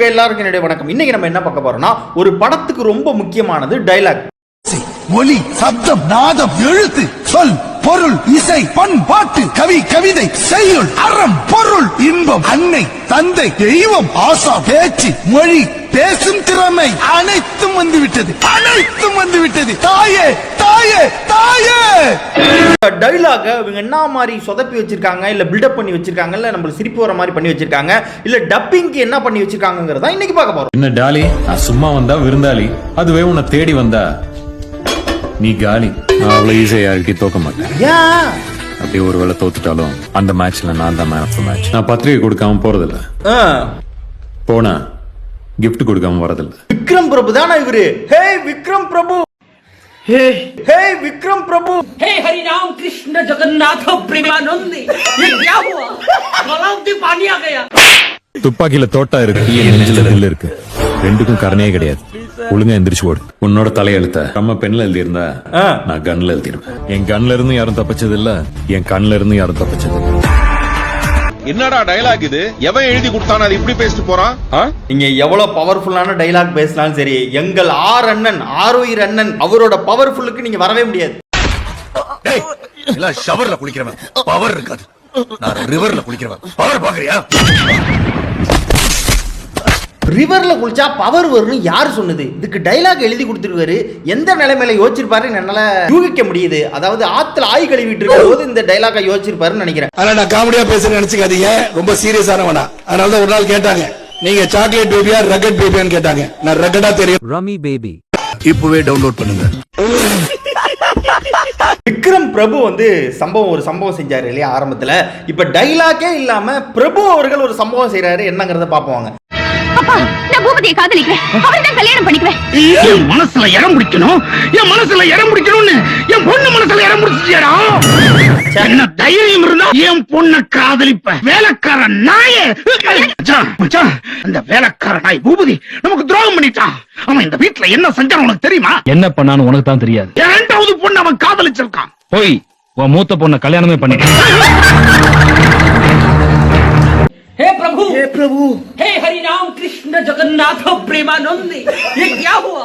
உங்க எல்லாருக்கும் என்னுடைய வணக்கம். இன்னைக்கு நம்ம என்ன பார்க்க போறோம்னா ஒரு படத்துக்கு ரொம்ப முக்கியமானது டைலாக் ஒலி சப்தம் நாதம் எழுத்து சொல். பொருள் இசை பண்பாட்டு கவி கவிதை செய்யுள் அறம் பொருள் இன்பம் அன்னை தந்தை தெய்வம் ஆசா பேச்சு மொழி பேசும் திறமை அனைத்தும் வந்துவிட்டது அனைத்தும் வந்துவிட்டது. தாயே தாயே தாயே! டைலாக இவங்க என்ன மாதிரி சொதப்பி வச்சிருக்காங்க இல்ல பில்டப் பண்ணி வச்சிருக்காங்க இல்ல நம்ம சிரிப்பு வர மாதிரி பண்ணி வச்சிருக்காங்க இல்ல டப்பிங்க்கு என்ன பண்ணி வச்சிருக்காங்கிறதா இன்னைக்கு பார்க்க போறோம். என்ன டாலி நான் சும்மா வந்தா விருந்தாளி அதுவே உன்னை தேடி வந்தா. நீ காலி நான் அவ்வளவு ஈஸியா யாருக்கிட்டையும் தோக்க மாட்டேன் ஏன் அப்படியே ஒரு வேளை தோத்துட்டாலும் அந்த மேட்ச்ல நான் தான் மேன் ஆஃப் மேட்ச் நான் பத்திரிகை கொடுக்காம போறதில்ல ஆ, போனா gift கொடுக்காம வரதில்ல விக்ரம் பிரபு தானே இவரு ஹே விக்ரம் பிரபு ஹே ஹே விக்ரம் பிரபு हे हरि राम कृष्ण जगन्नाथ प्रेमानंद ये क्या हुआ गलाव से पानी आ गया துப்பாக்கியில தோட்டா இருக்கு என் நெஞ்சில நெல் இருக்கு ரெண்டுக்கும் கருணையே கிடையாது ஒழுங்கா எந்திரிச்சு ஓடு. உன்னோட தலையெழுத்த நம்ம பெண்ல எழுதியிருந்தா. நான் கன்ல எழுதிருவேன் என் கண்ல இருந்து யாரும் தப்பிச்சது இல்ல. என் கண்ல இருந்து யாரும் தப்பிச்சது இல்ல. என்னடா டயலாக் இது? எவன் எழுதி கொடுத்தானே அது இப்படி பேசிட்டு போறான்? நீங்க எவ்வளவு பவர்ஃபுல்லான டைலாக் பேசினாலும் சரி எங்கள் ஆர் அண்ணன் ஆரோயிர் அண்ணன் அவரோட பவர்ஃபுல்லுக்கு நீங்க வரவே முடியாது. ஷவர்ல குளிக்கிறவன். பவர் இருக்காது. நான் ரிவர்ல குளிக்கிறவன். பவர் பாக்குறியா ரிவர்ல குளிச்சா பவர் வரும்னு யார் சொன்னது? இதுக்கு டைலாக் எழுதி கொடுத்துருவாரு எந்த நிலைமையில யோசிச்சிருப்பாருன்னு என்னால யூகிக்க முடியுது. அதாவது ஆத்துல ஆய் கழுவிட்டு இருக்கிற போது இந்த டைலாக யோசிச்சிருப்பாருன்னு நினைக்கிறேன். ஆனா நான் காமெடியா பேசுறேன்னு நினைச்சுக்காதீங்க. ரொம்ப சீரியஸானவனா அதனால தான் ஒரு நாள் கேட்டாங்க. நீங்க சாக்லேட் பேபியா ரகட் பேபியான்னு கேட்டாங்க. நான் ரகடா தெரியும். Rummy Baby. இப்பவே டவுன்லோட் பண்ணுங்க. விக்ரம் பிரபு வந்து சம்பவம் ஒரு சம்பவம் செஞ்சாரு இல்லையா ஆரம்பத்துல. இப்ப டைலாக்கே இல்லாம பிரபு அவர்கள் ஒரு சம்பவம் செய்யறாரு என்னங்கறத பாப்போங்க அப்பா நான் பூபதியை காதலிக்கிறேன். அவரை தான் கல்யாணம் பண்ணிக்குவேன். என் மனசுல இடம் பிடிக்கணும். என் மனசுல இடம் பிடிக்கணும்னு என் பொண்ணு மனசுல இடம் பிடிச்சியா என்ன தைரியம் இருந்தா என் பொண்ண காதலிப்ப வேலைக்கார நாயே. அந்த வேலைக்கார நாய் பூபதி நமக்கு துரோகம் பண்ணிட்டான் அவன் இந்த வீட்டுல என்ன செஞ்சான் உனக்கு தெரியுமா? என்ன பண்ணான்னு உனக்கு தான் தெரியாது. இரண்டாவது பொண்ணு அவன் காதலிச்சிருக்கான். போய் உன் மூத்த பொண்ணை கல்யாணமே பண்ணிக்க. हे प्रभु हे प्रभु हे हरि राम कृष्ण जगन्नाथ प्रेमानंद ये क्या हुआ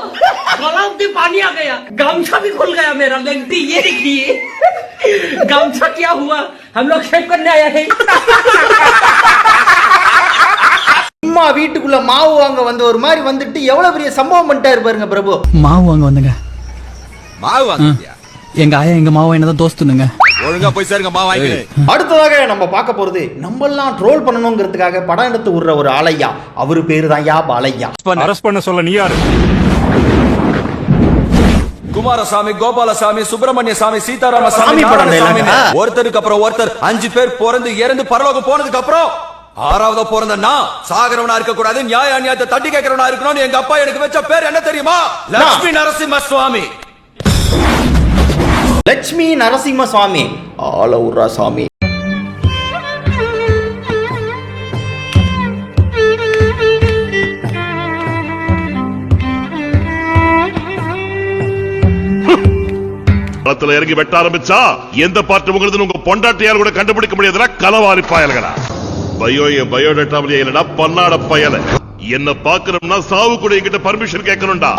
गलाव से पानी आ गया गामछा भी खुल गया मेरा लेंटी ये देखिए गामछा क्या हुआ हम लोग शेव करने आया है சும்மா வீட்டுக்குள்ள மாவு வாங்க வந்த ஒரு மாதிரி வந்துட்டு எவ்வளவு பெரிய சம்பவம் பண்ணிட்டாரு பாருங்க பிரபு மாவு வாங்க வந்தங்க மாவு வாங்கிட்டியா எங்க ஆயா எங்க மாவு என்னதான் தோஸ்துனுங்க ஒழுங்கா போய் சேருங்க மாவு வாங்கிக்கிறேன் அடுத்ததாக நம்ம பார்க்க போறது நம்மெல்லாம் ட்ரோல் பண்ணணுங்கிறதுக்காக படம் எடுத்து விடுற ஒரு ஆளையா அவரு பேரு தான் யா பாலையா. அரஸ்ட் பண்ண. சொல்ல நீ யாரு? குமாரசாமி கோபாலசாமி சுப்பிரமணிய சாமி சீதாராம சாமி. ஒருத்தருக்கு அப்புறம் ஒருத்தர் அஞ்சு பேர் பிறந்து இறந்து பரலோகம் போனதுக்கு அப்புறம் ஆறாவது பிறந்த நான் சாகரவனா இருக்க கூடாது நியாய அநியாயத்தை தட்டி கேட்கறவனா இருக்கணும்னு எங்க அப்பா எனக்கு வச்ச பேர் என்ன தெரியுமா? லட்சுமி நரசிம்ம சுவாமி. லட்சுமி நரசிம்ம சுவாமி. ஆலவுரா சாமி களத்துல இறங்கி வெட்ட ஆரம்பிச்சா எந்த பார்ட் உங்களுக்கு உங்க பொண்டாட்டியால் கூட கண்டுபிடிக்க முடியாதுன்னா களவாரி பயல்களா. பயோ என் டேட்டா இல்லடா பன்னாட பயல. என்ன பாக்கணும்னா சாவு கூட என்கிட்ட பர்மிஷன் கேட்கணும்டா.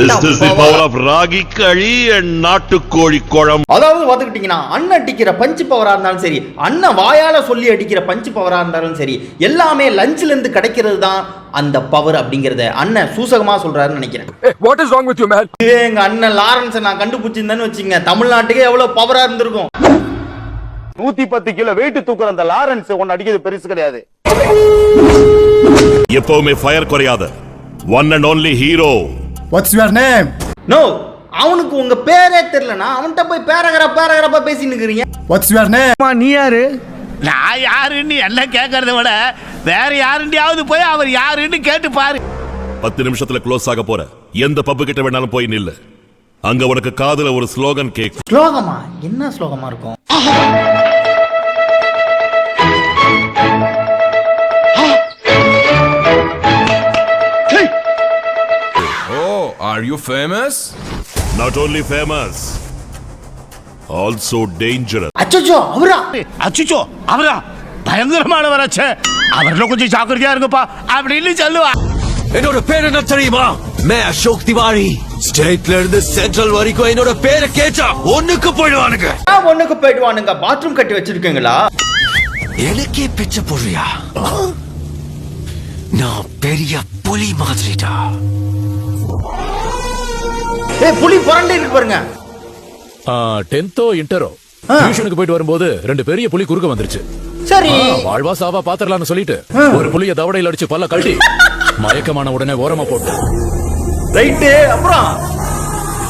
This is the power. of ragi kali and நாட்டுக்கோழி குழம்பு அதாவது பார்த்துக்கிட்டீங்கன்னா அண்ணன் அடிக்கிற பஞ்சு பவரா இருந்தாலும் சரி அண்ணன் வாயால சொல்லி அடிக்கிற பஞ்சு பவரா இருந்தாலும் சரி எல்லாமே லஞ்ச்ல இருந்து கிடைக்கிறது தான் அந்த பவர் அப்படிங்கறத அண்ணன் சூசகமா சொல்றாருன்னு நினைக்கிறேன். What is wrong with you man எங்க அண்ணன் லாரன்ஸை நான் கண்டுபிடிச்சிருந்தேன்னு வச்சுங்க தமிழ்நாட்டுக்கே எவ்வளவு பவரா இருந்திருக்கும். நூத்தி பத்து கிலோ வெயிட் தூக்குற அந்த லாரன்ஸ் ஒன்னு அடிக்கிறது பெருசு கிடையாது. எப்பவுமே ஃபயர் குறையாத. One and only hero what's your name no அவனுக்கு உங்க பேரே தெரியலனா அவன்கிட்ட போய் பேரகிராஃப் பேரகிராஃபா பேசின்னு இருக்கிறீங்க. வாட்ஸ் யுவர் நேம் நீ யாரு? நான் யாருன்னு எல்லாம் கேட்கறத விட வேற யாருண்டியாவது போய் அவர் யாருன்னு கேட்டு பாரு. பத்து நிமிஷத்துல க்ளோஸ் ஆக போற. எந்த பப்பு கிட்ட வேணாலும் போய் நில்லு. அங்க உனக்கு காதுல ஒரு ஸ்லோகன் கேக்கும் ஸ்லோகமா? என்ன ஸ்லோகமா இருக்கும்? Are you famous not only famous also dangerous அச்சோ அவரா? அச்சுச்சோ அவரா? பயங்கரமானவராச்சே. அவர்ல கொஞ்சம் ஜாக்கிரதையா இருங்கப்பா அப்படின்னு சொல்லுவா. என்னோட பேர் என்ன தெரியுமா? மே அசோக் திவாரி. ஸ்டேட்ல இருந்து சென்ட்ரல் வரைக்கும் என்னோட பேரை கேட்டா ஒண்ணுக்கு போயிடுவானுங்க. ஒண்ணுக்கு போயிடுவானுங்க. பாத்ரூம் கட்டி வச்சிருக்கீங்களா? எனக்கே பிச்சை போடுறியா? நான் பெரிய புலி மாதிரிடா. ஏய் புலி புரண்டு இருக்கு பாருங்க. டென்த்தோ இன்டரோ? டியூஷனுக்கு போயிட்டு வரும்போது ரெண்டு பெரிய புலி குறுக்க வந்துருச்சு. சரி. வாழ்வா சாவா பாத்திரலாம்னு சொல்லிட்டு ஒரு புலிய தவடையில அடிச்சு பல்ல கழட்டி மயக்கமான உடனே ஓரமா போட்டு. ரைட்டு அப்புறம்?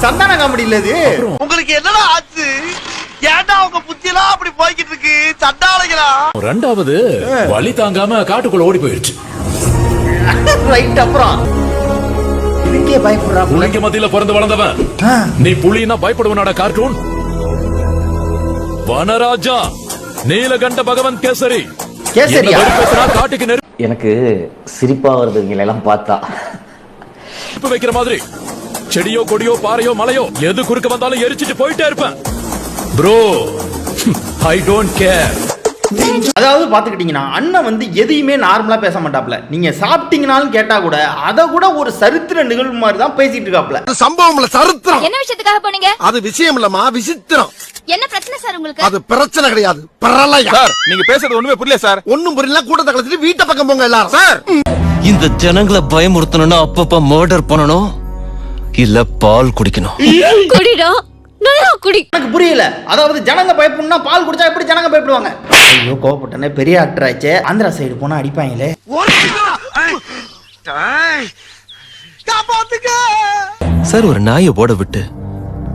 சந்தான காமெடி இல்ல இது உங்களுக்கு என்னடா ஆச்சு? ஏன்டா உங்க புத்தியெல்லாம் அப்படி போய்கிட்டு இருக்கு? சண்டாளைகளா? ரெண்டாவது வலி தாங்காம காட்டுக்குள்ள ஓடி போயிருச்சு. ரைட் அப்புறம்? இதுக்கே பயப்படுறா புலி. புலிக்கு மத்தியில பிறந்து வளர்ந்தவன். நீ புலினா பயப்படுவனாட கார்ட்டூன்? வனராஜா நீலகண்ட பகவன் கேசரி. காட்டுக்கு நெருப்பு எனக்கு சிரிப்பா வருது இவங்களை எல்லாம் பார்த்தா வைக்கிற மாதிரி. செடியோ கொடியோ பாறையோ மலையோ எது குறுக்க வந்தாலும் எரிச்சிட்டு போயிட்டே இருப்பேன். ப்ரோ ஐ டோன்ட் கேர் அதாவது பாத்துக்கிட்டீங்கன்னா அண்ணன் வந்து எதையுமே நார்மலா பேச மாட்டாப்ல. நீங்க சாப்பிட்டீங்கனாலும் கேட்டா கூட அத கூட ஒரு சரித்திர நிகழ்வு மாதிரி தான் பேசிட்டு இருக்காப்ல. சம்பவம்ல சரித்திரம். என்ன விஷயத்துக்காக போனீங்க? அது விஷயம் இல்லம்மா விசித்திரம். என்ன பிரச்சனை சார் உங்களுக்கு? அது பிரச்சனை கிடையாது பிரளயம். சார் நீங்க பேசுறது ஒண்ணுமே புரியல சார். ஒண்ணும் புரியல கூட்டத்தை கழிச்சிட்டு வீட்டை பக்கம் போங்க எல்லாரும். சார்! இந்த ஜனங்களை பயமுறுத்தணும்னா அப்பப்ப மர்டர் பண்ணணும். இல்ல பால் குடிக்கணும். குடிடா நல்லா குடி. எனக்கு புரியல. அதாவது ஜனங்க பயப்படணும்னா பால் குடிச்சா எப்படி ஜனங்க பயப்படுவாங்க? ஐயோ கோவப்பட்டனே பெரிய ஆக்டர் ஆச்சே ஆந்திரா சைடு போனா அடிப்பாங்களே. சார் ஒரு நாயை ஓட விட்டு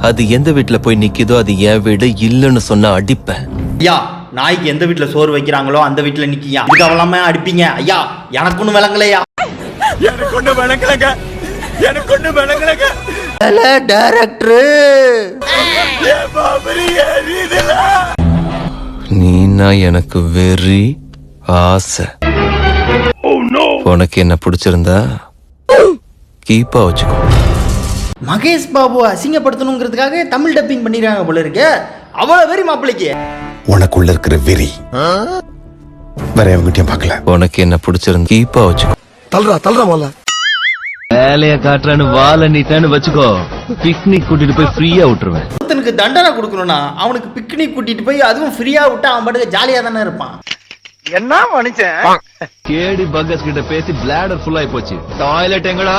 அது எந்த வீட்டுல போய் நிக்குதோ அது என் வீடு இல்லைன்னு சொன்னா அடிப்பேன். ஐயா நாய்க்கு எந்த வீட்டுல சோறு வைக்கிறாங்களோ அந்த வீட்டுல நிக்கியா? இதுக்கு அவலாம அடிப்பீங்க? ஐயா எனக்கு ஒண்ணு விளங்கலையா எனக்கு ஒண்ணு விளங்கலங்க. எனக்கு ஒண்ணு விளங்கலங்க. டேரக்டர் நீனா எனக்கு வெறி ஆசை. உனக்கு என்ன பிடிச்சிருந்தா கீப்பா வச்சுக்கோ. மகேஷ் பாபு அசிங்கப்படுத்தணுங்கிறதுக்காக தமிழ் டப்பிங் பண்ணிடுறாங்க போல இருக்கு. அவ்வளவு வெறி மாப்பிளைக்கு உனக்குள்ள இருக்கிற வெறி. வேற எவங்கிட்டயும் பார்க்கல. உனக்கு என்ன பிடிச்சிருந்தா கீப்பா வச்சுக்கோ. தல்றா தல்றா முதல்ல. வேலைய காட்டுறேன்னு வாழ நீட்டான்னு வச்சுக்கோ. பிக்னிக் கூட்டிட்டு போய் ஃப்ரீயா விட்டுருவேன். ஒருத்தனுக்கு தண்டனை கொடுக்கணும்னா அவனுக்கு பிக்னிக் கூட்டிட்டு போய் அதுவும் ஃப்ரீயா விட்டா அவன் பாட்டுக்கு ஜாலியா தானே இருப்பான். என்ன மனுஷன்? கேடி பங்கஸ் கிட்ட பேசி பிளாடர் ஃபுல் ஆயி போச்சு. டாய்லெட் எங்கடா?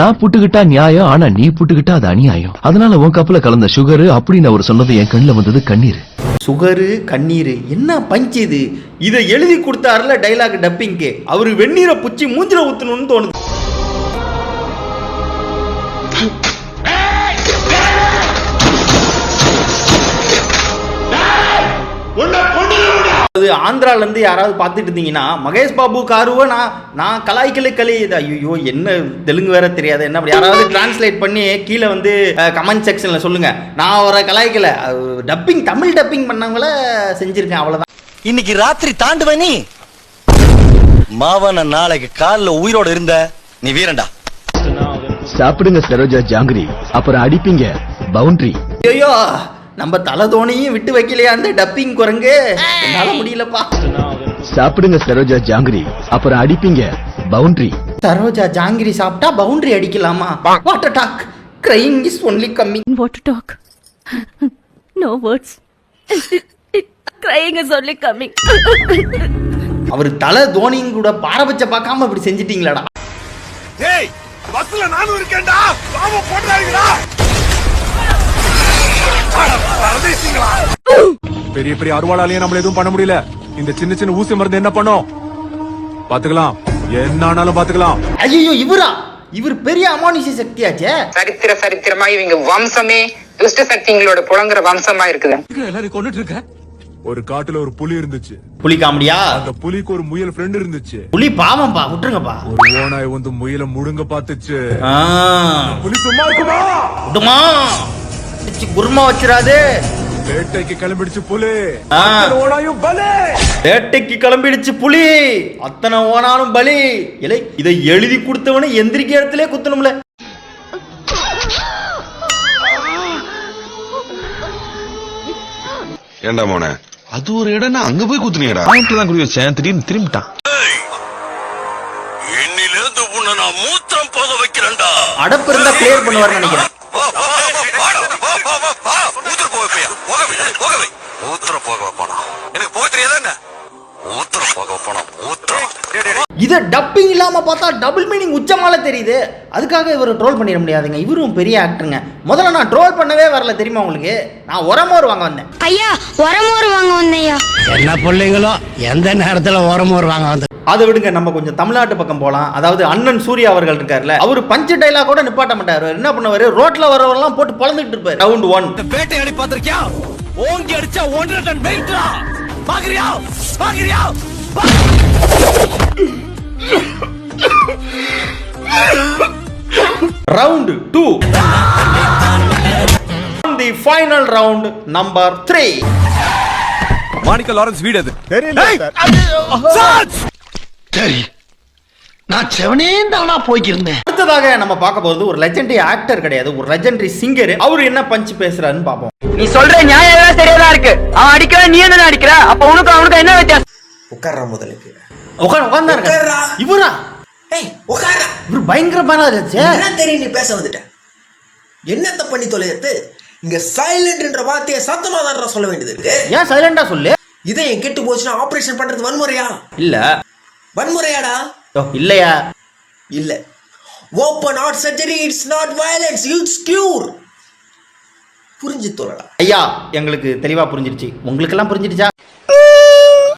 நான் புட்டுக்கிட்டா நியாயம் ஆனா நீ புட்டுக்கிட்டா அது அநியாயம். அதனால உன் கப்பல கலந்த சுகரு அப்படின்னு அவர் சொன்னது என் கண்ணுல வந்தது கண்ணீர். சுகரு கண்ணீர் என்ன பஞ்ச் இது? இதை எழுதி கொடுத்தாருல டைலாக் டப்பிங்க்கு அவரு வெந்நீரை புச்சி மூஞ்சில ஊத்தணும்னு தோணுது. அது ஆந்திரால இருந்து யாராவது பார்த்துட்டு இருந்தீங்கன்னா மகேஷ் பாபு காருவ நான் நான் கலாய்க்கலை கலையுது. ஐயோ என்ன தெலுங்கு வேற தெரியாது. என்ன அப்படி யாராவது டிரான்ஸ்லேட் பண்ணி கீழே வந்து கமெண்ட் செக்ஷன்ல சொல்லுங்க. நான் அவரை கலாய்க்கல. டப்பிங் தமிழ் டப்பிங் பண்ணவங்கள செஞ்சிருக்கேன் அவ்வளவுதான். இன்னைக்கு ராத்திரி தாண்டுவ நீ? மாவன நாளைக்கு கால்ல உயிரோட இருந்த நீ வீரண்டா சாப்பிடுங்க சரோஜா ஜாங்கிரி. அப்புறம் அடிப்பீங்க. பவுண்டரி. ஐயோ நம்ம தலை தோனியும் விட்டு வைக்கலையா அந்த டப்பிங் குரங்கு? என்னால முடியலப்பா. சாப்பிடுங்க சரோஜா ஜாங்கிரி. அப்புறம் அடிப்பீங்க. பவுண்டரி. சரோஜா ஜாங்கிரி சாப்பிட்டா பவுண்டரி அடிக்கலாமா? Water talk crying is only coming What to talk? No words. Crying is only coming. அவர் தலை தோனியும் கூட பாரபட்ச பார்க்காம இப்படி செஞ்சிட்டீங்களாடா. ஏய் பஸ்ல நானும் இருக்கேன்டா. பாவம் போடுறாங்கடா பெரிய பெரிய அருவாளாலேயே நம்மள எதுவும் பண்ண முடியல. இந்த சின்ன சின்ன ஊசி மருந்து என்ன பண்ணும்? பாத்துக்கலாம். என்ன ஆனாலும் பாத்துக்கலாம். ஐயோ இவரா? இவர் பெரிய அமானுஷ சக்தியாச்சே. சரித்திர சரித்திரமா இவங்க வம்சமே துஷ்ட சக்திங்களோட புலங்குற வம்சமா இருக்குது. எல்லாரும் கொண்டுட்டு இருக்க? ஒரு காட்டுல ஒரு புலி இருந்துச்சு. புலி காமெடியா? அந்த புலிக்கு ஒரு முயல் ஃப்ரெண்ட் இருந்துச்சு. புலி பாவம்பா விட்டுருங்கப்பா. ஒரு ஓனாய் வந்து முயல முடுங்க பாத்துச்சு ஆ, புலி சும்மா இருக்குமா? குருமா வச்சிடாது. வேட்டைக்கு கிளம்பிடுச்சு புலி. ஓனாயும் பலி. வேட்டைக்கு கிளம்பிடுச்சு புலி. அத்தனை ஓனாலும் பலி. இல்லை இதை எழுதி கொடுத்தவனே எந்திரிக்க இடத்துல குத்தணும்ல. ஏண்டா மோனே? அது ஒரு இடம்னா அங்க போய் குத்துனியடா பாயிண்ட் தான் குடி வச்சேன். திடீர்னு திரும்பிட்டான். என்னிலேருந்து உன்னை நான் மூத்திரம் போக வைக்கிறேன்டா. அடப்பு இருந்தா கிளியர் பண்ணுவார்னு நினைக்கிறேன். போக வைப்பியா போக வை போக வை ஊத்திர போக வைப்பானா? எனக்கு போக தெரியாதா என்ன? ஊத்திர போக வைப்பானா? ஊத்திரம் இதை டப்பிங் இல்லாம பார்த்தா டபுள் மீனிங் உச்சமால தெரியுது. அதுக்காக இவர் ட்ரோல் பண்ணிட முடியாதுங்க. இவரும் பெரிய ஆக்டருங்க முதல்ல நான் ட்ரோல் பண்ணவே வரல தெரியுமா உங்களுக்கு? நான் உரமோர் வாங்க வந்தேன். ஐயா உரமோர் வாங்க வந்தையா என்ன பிள்ளைங்களோ எந்த நேரத்துல ஓரமோர் வாங்க வந்து அதை விடுங்க நம்ம கொஞ்சம் தமிழ்நாட்டு பக்கம் போலாம். அதாவது அண்ணன் சூர்யா அவர்கள் இருக்கார்ல அவர் பஞ்சு டைலாக் கூட நிப்பாட்ட மாட்டாரு. என்ன பண்ணுவாரு? ரோட்ல வரவரெல்லாம் போட்டு பொழந்துட்டு இருப்பாரு. ரவுண்ட் ஒன் வேட்டையாடி பாத்திருக்கியா ஓங்கி அடிச்சா ஒன்றரை டன் வெயிட்ரா பாக்குறியா? பாக்குறியா? Round two the final round number three Manikka Lawrence வீடு அது. சரி. நான் செவனேந்தானா போய்க்கிருந்தேன். அடுத்ததாக நம்ம பார்க்க போறது ஒரு லெஜெண்டரி ஆக்டர் கிடையாது. ஒரு லெஜெண்டரி சிங்கர் அவர் என்ன பஞ்ச் பேசுறாருன்னு பார்ப்போம். நீ சொல்ற நியாயம் எல்லாம் சரியாதான் இருக்கு. அவன் அடிக்கிற நீ என்ன அடிக்கிற? அப்ப உனக்கு அவனுக்கு என்ன வித்தியாசம்? உட்கார்றா முதலுக்கு. உட்கார் உட்கார்ந்தா உட்கார்றா. இவரா? ஏய் உட்கார்றா. இவர் பயங்கரமான. என்ன தெரியும் நீ பேச வந்துட்ட? என்னத்த பண்ணி தொலைறது இங்க சைலண்ட்ன்ற வார்த்தையை சத்தமா தான் சொல்ல வேண்டியது இருக்கு. ஏன் சைலண்டா சொல்லு? இதே கெட்டு போச்சுன்னா ஆபரேஷன் பண்றது வன்முறையா? இல்ல. வன்முறையாடா? ஓ, இல்லையா? இல்ல. Open heart surgery it's not violence it's cure புரிஞ்சு தொழலாம் ஐயா எங்களுக்கு தெளிவா புரிஞ்சிருச்சு. உங்களுக்கெல்லாம் புரிஞ்சிருச்சா?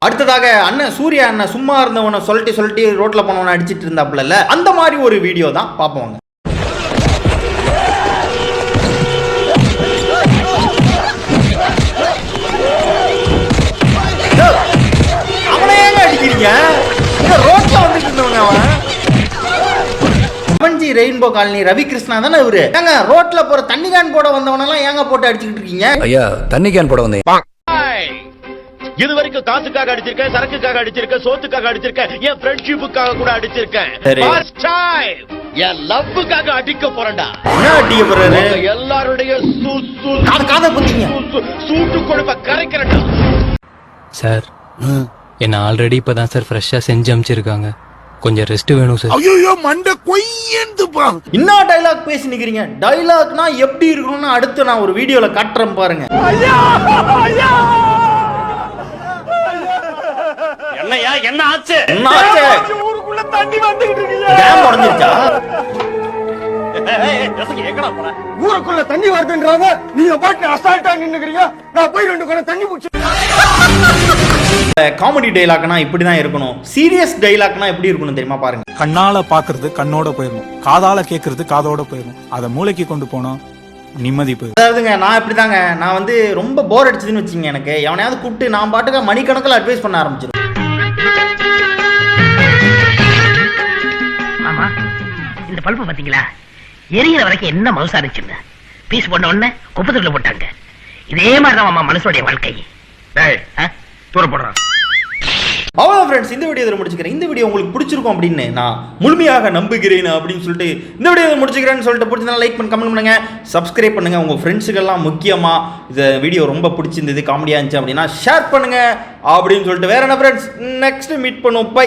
அடுத்ததாக அண்ணன் சூர்யா அண்ணன் சும்மா இருந்தவனை சொல்லிட்டு சொல்லிட்டு ரோட்ல போனவனை அடிச்சிட்டு இருந்தாப்புல அந்த மாதிரி ஒரு வீடியோ தான். ஏய், அவனை ஏங்க அடிக்கிறீங்க? அவன். ரெயின்போ காலனி ரவி கிருஷ்ணா தானே இவரு? ஏங்க ரோட்ல போற தண்ணி கேன் போட வந்தவனெல்லாம் ஏங்க போட்டு அடிச்சுக்கிட்டு இருக்கீங்க? ஐயா தண்ணி கேன் போட வந்தேன். இது வரைக்கும் காசுக்காக அடிச்சிருக்கேன் சரக்குக்காக அடிச்சிருக்கேன் சோத்துக்காக அடிச்சிருக்கேன் என் ஃப்ரெண்ட்ஷிப்புக்காக கூட அடிச்சிருக்கேன். time. என் லவ்வுக்காக அடிக்க போறேன்டா. என்ன அடிக்க போறாரு எல்லாருடைய சு- சு- காத காத குத்திங்க. சூட்டு கொழுப்ப கரைக்கிறேன்டா. சார் என்ன ஆல்ரெடி இப்பதான் சார் ஃப்ரெஷ்ஷா செஞ்சு அமிச்சிருக்காங்க. கொஞ்சம் ரெஸ்ட் வேணும் சார் ஐயோ மண்ட கொய்யந்து பா. என்ன டைலாக் பேசி நிக்கிறீங்க டைலாக்னா எப்படி இருக்கணும்னு அடுத்து நான் ஒரு வீடியோல காட்டுறேன் பாருங்க. என்னையா என்ன ஆச்சு? என்ன ஆச்சு? டேம் உடைஞ்சிருச்சா? எங்கடா போற ஊருக்குள்ள தண்ணி வருதுன்றாங்க. நீங்க பாட்டு அசால்ட்டா நின்னுக்கிறீங்க. நான் போய் ரெண்டு குடம் தண்ணி பிடிச்சி காமெடி டைலாக்னா இப்படி தான் இருக்கணும். சீரியஸ் டைலாக்னா எப்படி இருக்கணும் தெரியுமா பாருங்க. கண்ணால பாக்குறது கண்ணோட போயிடும் காதால கேக்குறது காதோட போயிடும் அதை மூளைக்கு கொண்டு போனோம் நிம்மதி போயிடும். அதாவதுங்க நான் இப்படிதாங்க. நான் வந்து ரொம்ப போர் அடிச்சதுன்னு வச்சுங்க எனக்கு. எவனையாவது கூப்பிட்டு நான் பாட்டுக்கு மணிக்கணக்கில் அட்வைஸ் பண்ண ஆரம்பிச்சிடும் ஆமா இந்த பல்பு பாத்தீங்களா எரியிற வரைக்கும் என்ன மவுசா இருந்துச்சுன்னு. பீஸ் போட்ட உடனே குப்பத்துக்குள்ள போட்டாங்க. இதே மாதிரிதான் மாமா மனசுடைய வாழ்க்கை. ஆ? தூர போடுறான் அவ்வளோ ஃப்ரெண்ட்ஸ் இந்த வீடியோ இதில் முடிச்சுக்கிறேன். இந்த வீடியோ உங்களுக்கு பிடிச்சிருக்கும் அப்படின்னு நான் முழுமையாக நம்புகிறேன் அப்படின்னு சொல்லிட்டு இந்த வீடியோ இதை முடிச்சுக்கிறேன்னு சொல்லிட்டு பிடிச்சிருந்தா லைக் பண்ணி கமெண்ட் பண்ணுங்க. சப்ஸ்கிரைப் பண்ணுங்க. உங்க ஃப்ரெண்ட்ஸுக்கெல்லாம் முக்கியமாக இந்த வீடியோ ரொம்ப பிடிச்சிருந்தது காமெடியாக இருந்துச்சு அப்படின்னா ஷேர் பண்ணுங்க அப்படின்னு சொல்லிட்டு. வேற என்ன ஃப்ரெண்ட்ஸ் நெக்ஸ்ட் மீட் பண்ணுவோம். பை